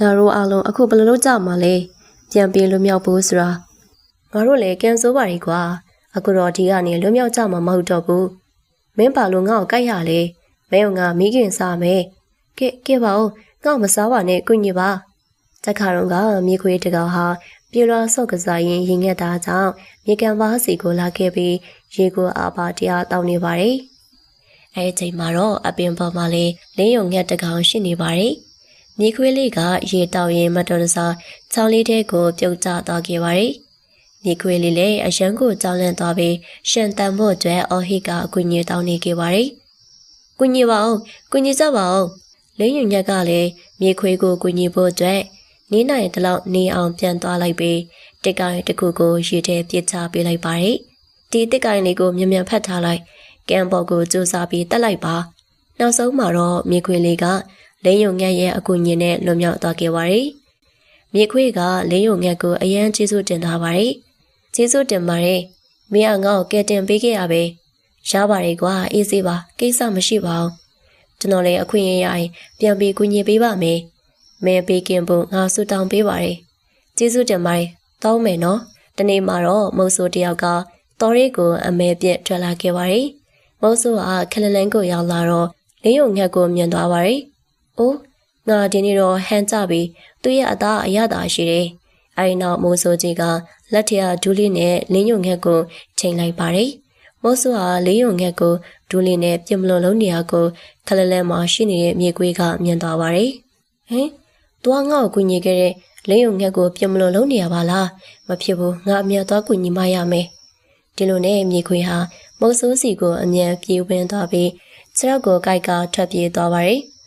ငါတို့အားလုံးအခုဘယ်လိုလုပ်ကြမှာလဲပြန်ပြေးလွတ်မြောက်ဖို့ဆိုတာငါတို့လည်းကန်ဆိုးပါ रे ကွာအခုတော့ဒီကနေလွတ်မြောက်ကြမှာမဟုတ်တော့ဘူးမင်းပါလို့ငါ့ကိုကြိုက်ရလေမင်းကငါမိခင်စားမယ်ကဲကဲပါဦးငါ့ကိုမစားပါနဲ့ကုညီပါတခါတော့ကမြေခွေးတကောင်ဟာပြေလွာဆော့ကစားရင်ရင်ငက်တာကြောင့်မြေကန်ပါစီကိုလာခဲ့ပြီးရေကိုအာပါတရားတောင်းနေပါတယ်အဲအချိန်မှာတော့အပင်ပေါ်မှာလေးလင်းယုံငက်တကောင်ရှိနေပါတယ် မြေခွေးလေးကရေတောက်ရင်မတော်တဆချောင်းလေးထဲကိုပြုတ်ကျသွားခဲ့ပါတယ်မြေခွေးလေးလည်းအရန်ကိုကြောက်လန့်သွားပြီးရှန်တန်ဖို့အတွက်အော်ဟီကအကူကြီးတောင်းနေခဲ့ပါတယ်။ကူညီပါအောင်ကူညီကြပါအောင်လင်းယုံညက်ကလည်းမြေခွေးကိုကူညီဖို့အတွက်နေနိုင်တလောက်နေအောင်ပြန်သွားလိုက်ပြီးတစ်ကိုင်းတစ်ခုကိုရေထဲပြစ်ချပေးလိုက်ပါတယ်။ဒီတစ်ကိုင်းလေးကိုမြန်မြန်ဖတ်ထားလိုက်ကံပေါ်ကိုစူးစားပြီးတက်လိုက်ပါ။နောက်ဆုံးမှာတော့မြေခွေးလေးက လင်းယုံညက်ရဲ့အကူညီနဲ့လွန်မြောက်သွားခဲ့ပါတယ်။မြေခွေးကလင်းယုံညက်ကိုအယမ်းကျေးဇူးတင်ထားပါတယ်။ကျေးဇူးတင်ပါတယ်။မင်းကငါ့ကိုကယ်တင်ပေးခဲ့ရပဲ။ရပါတယ်ကွာအေးစေးပါကိစ္စမရှိပါဘူး။ကျွန်တော်လည်းအခွင့်အရေးရရင်ပြန်ပြီးကူညီပေးပါမယ်။မင်းပေးကင်ဖို့ငါဆုတောင်းပေးပါတယ်။ကျေးဇူးတင်ပါတယ်။တောင်းမယ်နော်။တနေ့မှာတော့မုတ်ဆိုးတယောက်ကတော်ရီကိုအမဲပြက်ထွက်လာခဲ့ပါတယ်။မုတ်ဆိုးကခလလန်းကိုရောက်လာတော့လင်းယုံငှက်ကိုမြင်သွားပါတယ်။ အိုးငါဒီနေ့တော့ဟန်ကြပြီးသူ့ရဲ့အသားအရသာရှိတယ်။အဲဒီနောက်မိုးဆိုးကြီးကလက်ထက်ဒူးလေးနဲ့လင်းယုံငှက်ကိုချိန်လိုက်ပါတယ်။မိုးဆိုးဟာလင်းယုံငှက်ကိုဒူးလေးနဲ့ပြမလုံးလုံးနေရာကိုခလလန်းမှာရှိနေတဲ့မြေကွေးကမြင်သွားပါတယ်။ဟင်။သူကငါ့ကိုကူညီခဲ့တဲ့လင်းယုံငှက်ကိုပြမလုံးလုံးနေရပါလား။မဖြစ်ဘူးငါအမြတ်သွားကူညီမရမယ်။ဒီလိုနဲ့မြေခွေဟာမုတ်ဆိုးစီကိုအမြန်ပြေးဝင်သွားပြီးခြေထောက်ကိုကိုက်ကထွက်ပြေးသွားပါတယ်။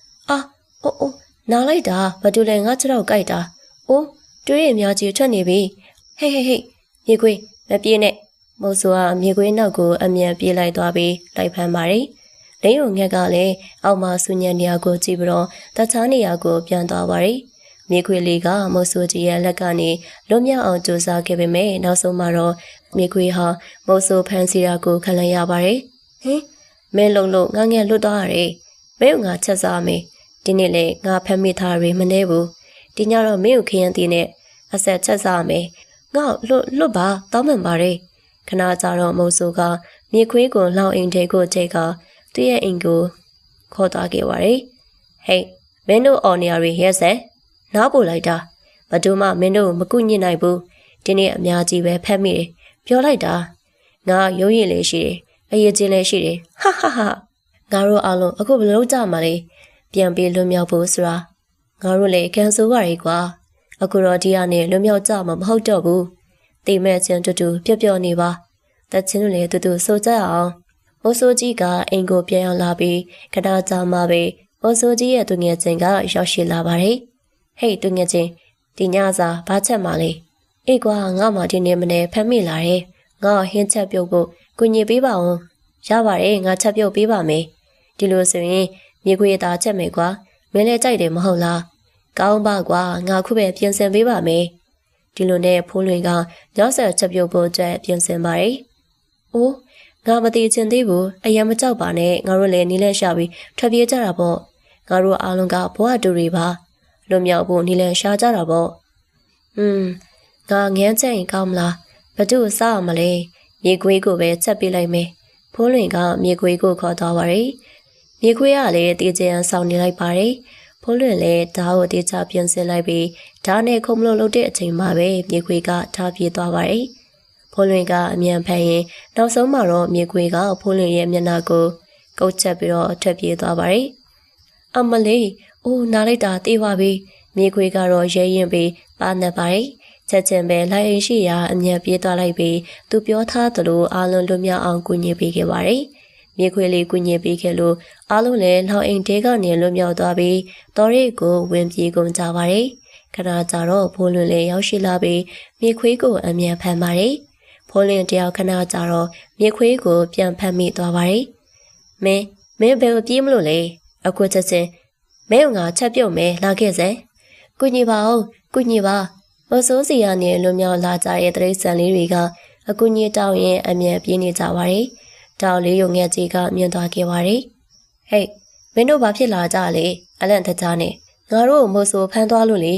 အာအိုးအိုးနားလိုက်တာဘာတူလဲငါခြေထောက်ကိုက်တာ။အိုးတွေးရများကြီးထွက်နေပြီ။ဟေးဟေးဟေးမြေခွေမပြေးနဲ့မုတ်ဆိုးကမြေခွေနောက်ကိုအမြန်ပြေးလိုက်သွားပြီးလိုက်ဖမ်းပါတယ်။လင်းယုံငှက်ကလည်းအောက်မှာဆူညံနေရာကိုကြည့်ပြီးတော့တခြားနေရာကိုပြန်သွားပါတယ်။မြေခွေလေးကမုတ်ဆိုးကြီးရဲ့လက်ကနေလွတ်မြောက်အောင်ကြိုးစားခဲ့ပေမဲ့နောက်ဆုံးမှာတော့မြေခွေဟာမုတ်ဆိုးဖမ်းဆီးတာကိုခံလိုက်ရပါတယ်။ဟင်မင်းလုံးလုံးငါငယ်လွတ်သွားရတယ်။မင်းကငါချက်စားမယ်။ ဒီနေ့လေငါဖမ်းမိထားရမနေဘူး။ဒီညတော့မင်းကိုခရင်တီးနဲ့အဆက်ချက်စားမယ်။ငါလွတ်လွတ်ပါတောင်းပန်ပါတယ်။ခဏကြာတော့မုတ်ဆိုးကမြေခွေးကိုလှောင်အိမ်ထဲကိုချိန်ကသူ့ရဲ့အိမ်ကိုခေါ်သွားခဲ့ပါတယ်။ဟေးမင်းတို့အော်နေရရီရဲ့ဆက်နားပို့လိုက်တာဘသူမှမင်းတို့မကုညစ်နိုင်ဘူးဒီနေ့အများကြီးပဲဖက်မိတယ်ပြောလိုက်တာငါရုံးရည်လေးရှိတယ်အရေးချင်းလေးရှိတယ်ဟာဟာဟာငါတို့အားလုံးအခုဘယ်လိုလုပ်ကြမှာလဲ ပြန်ပြီးလွတ်မြောက်ဖို့ဆိုတာငါတို့လည်းကန်ဆိုပါရီကွာအခုတော့ဒီကနေလွတ်မြောက်ကြမှာမဟုတ်တော့ဘူးတိမ်မဲ့ချင်းတူတူပျော့ပျော့နေပါတချင်းတို့လည်းတူတူစိုးကြအောင်မိုးဆိုးကြီးကအိမ်ကိုပြန်ရောက်လာပြီးခဏကြာမှပဲမိုးဆိုးကြီးရဲ့သူငယ်ချင်းကရောက်ရှိလာပါတယ်ဟေးသူငယ်ချင်းဒီညစာဘာချက်မှလဲအေးကွာငါမှဒီနေ့မနေ့ဖမ်းမိလာတယ်ငါဟင်းချက်ပြုတ်ဖို့ကုညီပေးပါဦးရပါတယ်ငါချက်ပြုတ်ပေးပါမယ်ဒီလိုဆိုရင် မြေခွေသားချက်မယ်ကွာမင်းလည်းကြိုက်တယ်မဟုတ်လားကောင်းပါကွာငါခုပဲပြင်ဆင်ပေးပါမယ်ဒီလိုနဲ့ဖိုးလွင်ကညောဆက်ချက်ပြုတ်ဖို့အတွက်ပြင်ဆင်ပါတယ်အိုးငါမသိချင်သေးဘူးအရင်မကြောက်ပါနဲ့ငါတို့လည်းနီးလဲရှာပြီးထွက်ပြေးကြတာပေါ့ငါတို့အားလုံးကဘဝတူတွေပါလွတ်မြောက်ဖို့နီးလဲရှာကြတာပေါ့อืมငါငန်းချက်ရင်ကောင်းမလားဘသူ့စားအောင်မလဲမြေခွေးကိုပဲချက်ပေးလိုက်မယ်ဖိုးလွင်ကမြေခွေးကိုခေါ်သွားပါတယ် မြေခွေးကလည်းတေးချမ်းဆောင်နေလိုက်ပါတယ်ဖိုးလွင်လည်းဓာတ်ကိုတေးချပြင်ဆင်လိုက်ပြီးဓာတ်နဲ့ခုံမလို့လုပ်တဲ့အချိန်မှာပဲမြေခွေးကထားပြေးသွားပါတယ်ဖိုးလွင်ကအမြန်ဖန်ရင်နောက်ဆုံးမှာတော့မြေခွေးကဖိုးလွင်ရဲ့မျက်နှာကိုကုတ်ချက်ပြီးတော့ထွက်ပြေးသွားပါတယ်။အမလေးအိုးနားလိုက်တာတေးပါပြီ။မြေခွေးကတော့ရဲရင်ပြီးပါနေပါတယ်။ချက်ချင်းပဲလိုက်ရင်ရှိရာအမြန်ပြေးသွားလိုက်ပြီးသူပြောထားသလိုအားလုံးလွတ်မြောက်အောင်ကူညီပေးခဲ့ပါတယ်။ မြေခွေးလေးကူညီပေးခဲ့လို့အားလုံးလည်းနောက်အိမ်တဲကနေလွတ်မြောက်သွားပြီးတော်ရီကိုဝင်ပြေးကုန်ကြပါတယ်။ခဏကြာတော့ဖိုးလွင်လေးရောက်ရှိလာပြီးမြေခွေးကိုအမြန်ဖမ်းပါတယ်။ဖိုးလင်းတယောက်ခဏကြာတော့မြေခွေးကိုပြန်ဖမ်းမိသွားပါတယ်။မင်းမင်းဘယ်ကိုပြေးမလို့လဲ။အခုချက်ချင်းမင်းကငါချက်ပြုတ်မယ်လာခဲ့စမ်း။ကုညီပါအောင်ကုညီပါ။မဆိုးစီကနေလွန်မြောက်လာကြတဲ့တရိတ်ဆန်လေးတွေကအကူညီတောင်းရင်အမြန်ပြေးနေကြပါတယ်။ တောင်လေးရုံငယ်ကြီးကမြင်သွားခဲ့ပါတယ်။ဟေးမင်းတို့ဘာဖြစ်လာကြလဲအလန့်တကြားနဲ့ငငါတို့မို့ဆိုဖမ်းသွားလို့လေ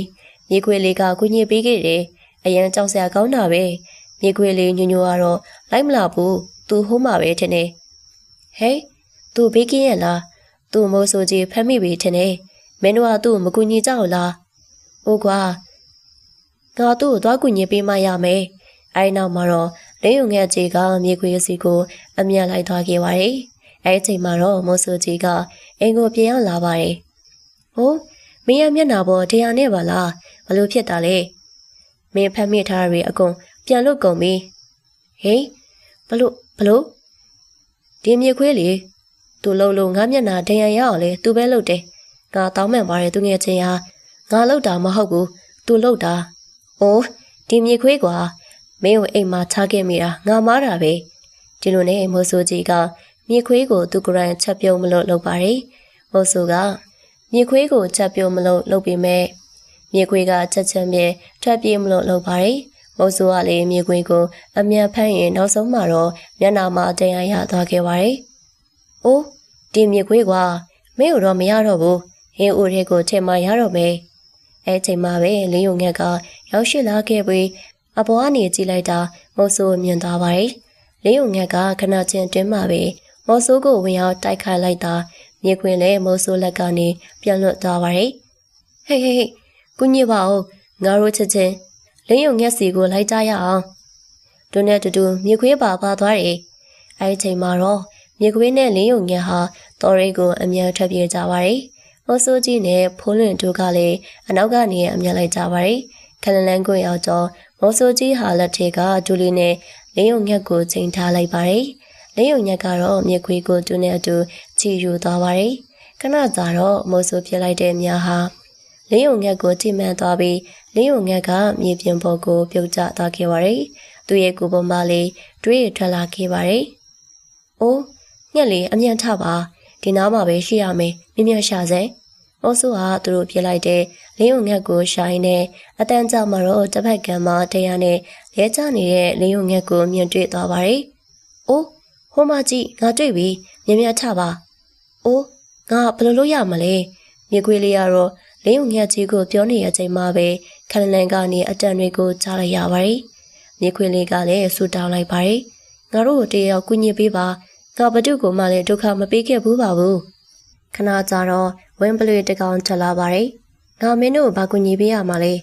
မြေခွေလေးကကုညစ်ပေးခဲ့တယ်အရန်ကြောက်စရာကောင်းတာပဲမြေခွေလေးညွညွကတော့လိုက်မလာဘူးသူဟိုးမှာပဲထင်တယ်ဟဲ့သူဘေးကင်းရဲ့လားသူမို့ဆိုကြီးဖမ်းမိပြီထင်တယ်မင်းတို့ကသူ့ကိုမကူညီကြဘူးလားဟုတ်ကွာငါသူ့ကိုသွားကူညီပေးမှရမယ်အဲဒီနောက်မှာတော့ လင်းယုံငယ်ကြီးကမြေခွေစီကိုအမြန်လိုက်သွားခဲ့ပါတယ်အဲဒီအချိန်မှာတော့မို့ဆိုကြီးကအင်ကိုပြန်ရောက်လာပါတယ်ဟိုးမင်းရဲ့မျက်နှာပေါ်တရားနဲ့ပါလားဘလို့ဖြစ်တာလဲမင်းဖမ်းမိထားရအကုန်ပြန်လွတ်ကုန်ပြီဟေးဘလို့ဘလို့ဒီမြေခွေးလေသူလှုပ်လို့ငါမျက်နှာတရားရအောင်လေသူပဲလှုပ်တယ်ငါတောင်းမှန်ပါတယ်သူငယ်ချင်းဟာငါလှုပ်တာမဟုတ်ဘူးသူလှုပ်တာအိုးဒီမြေခွေးကွာ မင်းကိုအိမ်မှာထားခဲ့မိတာငါမားတာပဲဒီလိုနဲ့မိုးဆိုကြီးကမြေခွေးကိုသူကရန်ချက်ပြုံးမလို့လုပ်ပါတယ်မိုးဆိုကမြေခွေးကိုချက်ပြုံးမလို့လုပ်ပြီးမဲ့မြေခွေးကချက်ချက်မြဲထွက်ပြေးမလို့လုပ်ပါတယ်မိုးဆိုကလည်းမြေခွေးကိုအမြန်ဖမ်းရင်နောက်ဆုံးမှာတော့မျက်နှာမှာတရားရသွားခဲ့ပါတယ်အိုးဒီမြေခွေးကွာမင်းတို့တော့မရတော့ဘူးဟင်းဦးတွေကိုချိန်မှရတော့မယ်အဲချိန်မှပဲလင်းယုံငက်ကရောက်ရှိလာခဲ့ပြီး အပေါ်ကနေကြည့်လိုက်တာမော်ဆိုးမြင်သွားပါတယ်လင်းယုံငက်က ခဏချင်းတွင်းမှပဲမော်ဆိုးကိုဝင်ရောက်တိုက်ခိုက်လိုက်တာမြေခွင်လည်းမော်ဆိုးလက်ကနေပြန်လွတ်သွားပါတယ်ဟေးဟေးဟေးကုညစ်ပါဦးငါတို့ချက်ချင်းလင်းယုံငက်စီကိုလိုက်ကြရအောင်ဒုနဲ့တူတူမြေခွေးပါပါသွားတယ်အဲဒီချိန်မှာတော့မြေခွေးနဲ့လင်းယုံငက်ဟာတော်ရိတ်ကိုအမြန်ထွက်ပြေးကြပါတယ်။မော်ဆိုးကြီးနဲ့ဖိုးလွင်တို့ကလည်းအနောက်ကနေအမြန်လိုက်ကြပါတယ်။ခလန်လန်းကိုရောက်တော့ မော်ဆိုးကြီးဟာလက်ထက်ကဒူလီနဲ့လင်းယုံညက်ကိုချိန်ထားလိုက်ပါတယ်။လင်းယုံညက်ကတော့မြေခွေးကိုတူနဲ့အတူချီယူသွားပါတယ်။ခဏကြာတော့မော်ဆိုးပြလိုက်တဲ့မြာဟာလင်းယုံညက်ကိုထိမှန်သွားပြီးလင်းယုံညက်ကမြေပြင်ပေါ်ကိုပြုတ်ကျသွားခဲ့ပါတယ်။သူ့ရဲ့ကိုယ်ပေါ်မှာလေးတွေးထွက်လာခဲ့ပါတယ်။အိုးညက်လေးအမြန်ထပါဒီနားမှာပဲရှိရမယ်မြင်မြရှာစေ။အိုးဆူဟာသူတို့ပြလိုက်တဲ့ လင်းယုံငက်ကိုရှိုင်းနေအတန်းကြောက်မှာတော့တစ်ဖက်ကံမှာတရားနဲ့လဲကျနေတဲ့လင်းယုံငက်ကိုမြင်တွေ့သွားပါတယ်။အိုးဟိုမကြီးငါတွေ့ပြီမြင်မြထပါ။အိုးငါဘယ်လိုလုပ်ရမလဲ။မြေခွေးလေးကတော့လင်းယုံငက်ကြီးကိုပြောနေတဲ့အချိန်မှာပဲခလန်လန်ကနေအတန်တွေကိုကြားလိုက်ရပါတယ်။မြေခွေးလေးကလည်းဆူတောင်းလိုက်ပါတယ်။ငါတို့ကိုတယောက်ကူညီပေးပါ။ငါဘတုကိုမှလည်းဒုက္ခမပေးခဲ့ဘူးပါဘူးခဏကြာတော့ဝင်းပလွေတကောင်ထလာပါတယ် ငါမင်းတို့ဘာကူညီပေးရမှာလဲ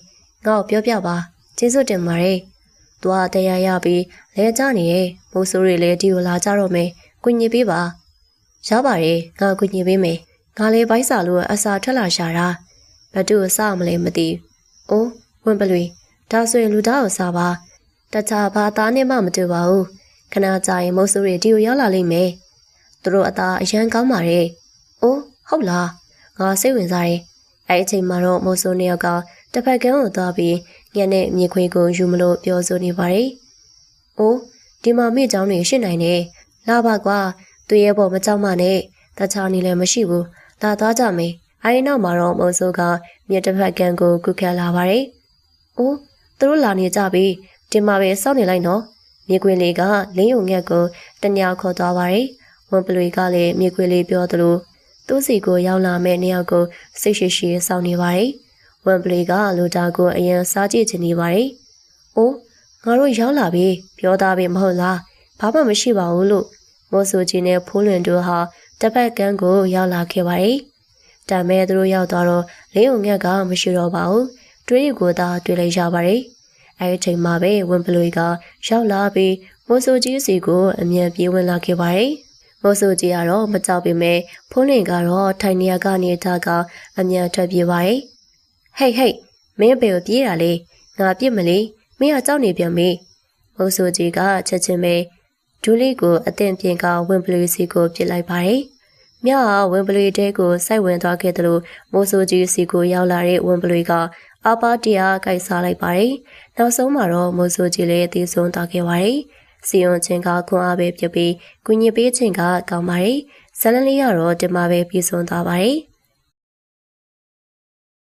ငါ့ကိုပြောပြပါကျေးဇူးတင်ပါတယ်သွားတရားရပြီးလဲကြနေရဲ့မိုးဆိုးတွေလည်းဒီကိုလာကြတော့မယ်ကူညီပေးပါရပါတယ်ငါကူညီပေးမယ်ငါလည်းဘိုက်စာလို့အစာထွက်လာရှာတာဘတုကိုစမလဲမသိအိုးဝင်းပလွေဒါဆိုရင်လူသားကိုစားပါတခြားဘာသားနဲ့မှမတူပါဘူးခဏကြာရင်မုတ်ဆိုးတွေဒီကိုရောက်လာလိမ့်မယ်။သူတို့အသားအရန်ကောင်းပါတယ်။အိုးဟုတ်လား။ငါစိတ်ဝင်စားတယ်။ အဲ့အချိန်မှာတော့မုတ်ဆိုးနှစ်ယောက်ကတစ်ဖက်ကန်းကိုသွားပြီးညနေမြေခွေကိုယူမလို့ပြောဆိုနေပါတယ်။အိုးဒီမှာမိเจ้าတွေရှင်းနိုင်တယ်။လာပါကွာ။သူရဲ့ပေါ်မကြောက်မနဲ့။တခြားနေလည်းမရှိဘူး။ဒါသွားကြမယ်။အဲဒီနောက်မှာတော့မုတ်ဆိုးကမြေတစ်ဖက်ကန်းကိုကုခတ်လာပါတယ်။အိုးသူတို့လာနေကြပြီ။ဒီမှာပဲစောင့်နေလိုက်နော်။မြေခွေလေးကလင်းယုံငက်ကိုတညာခေါ်သွားပါတယ်။ဝန်ပလွေကလည်းမြေခွေလေးပြောသလို သူ့စီကိုရောက်လာမဲ့နေရာကိုစိတ်ရှိရှိစောင့်နေပါတယ်။ဝန်ပလွေကလူတာကိုအရင်စားကြည့်ချင်နေပါတယ်။အိုးငါတို့ရောက်လာပြီပြောသားပြီမဟုတ်လား။ဘာမှမရှိပါဘူးလို့မော်ဆိုကြီးနဲ့ဖိုးလွင်တို့ဟာတစ်ဖက်ကန်းကိုရောက်လာခဲ့ပါတယ်။ဒါမဲ့သူတို့ရောက်သွားတော့လင်းုံငက်ကမရှိတော့ပါဘူး။တွေးရကိုသာတွေ့လိုက်ရပါတယ်။အဲဒီအချိန်မှာပဲဝင်ပလွေကရောက်လာပြီးမိုးဆိုကြီးစီကိုအမြန်ပြေးဝင်လာခဲ့ပါတယ်။ မိုးဆိုကြီးကတော့မကြောက်ပေမဲ့ဖုန်းလင်ကတော့ထိုင်နေရကနေထားကအမြန်ထွက်ပြေးပါတယ်။ဟိတ်ဟိတ်မင်းဘယ်ကိုပြေးတာလဲ။ငါပြစ်မလေးမင်းကကြောက်နေပြန်ပြီ။မိုးဆိုကြီးကချက်ချင်းပဲဒူလီကိုအသင်ပြင်ကဝင်ပလွေစီကိုပြစ်လိုက်ပါတယ်။မြကဝင်ပလွေတဲကိုစိုက်ဝင်သွားခဲ့တယ်လို့မိုးဆိုကြီးစီကိုရောက်လာတဲ့ဝင်ပလွေကအာပါတရားကိုက်စားလိုက်ပါတယ်။နောက်ဆုံးမှာတော့မိုးဆိုကြီးလည်းအသေးဆုံးသွားခဲ့ပါတယ်။ စီယွန်ချင်းကခွန်အားပဲပြပြီးကုညစ်ပေးခြင်းကကောင်းပါတယ်။ဇလန်လေးကတော့ဒီမှာပဲပြီးဆုံးသွားပါတယ်။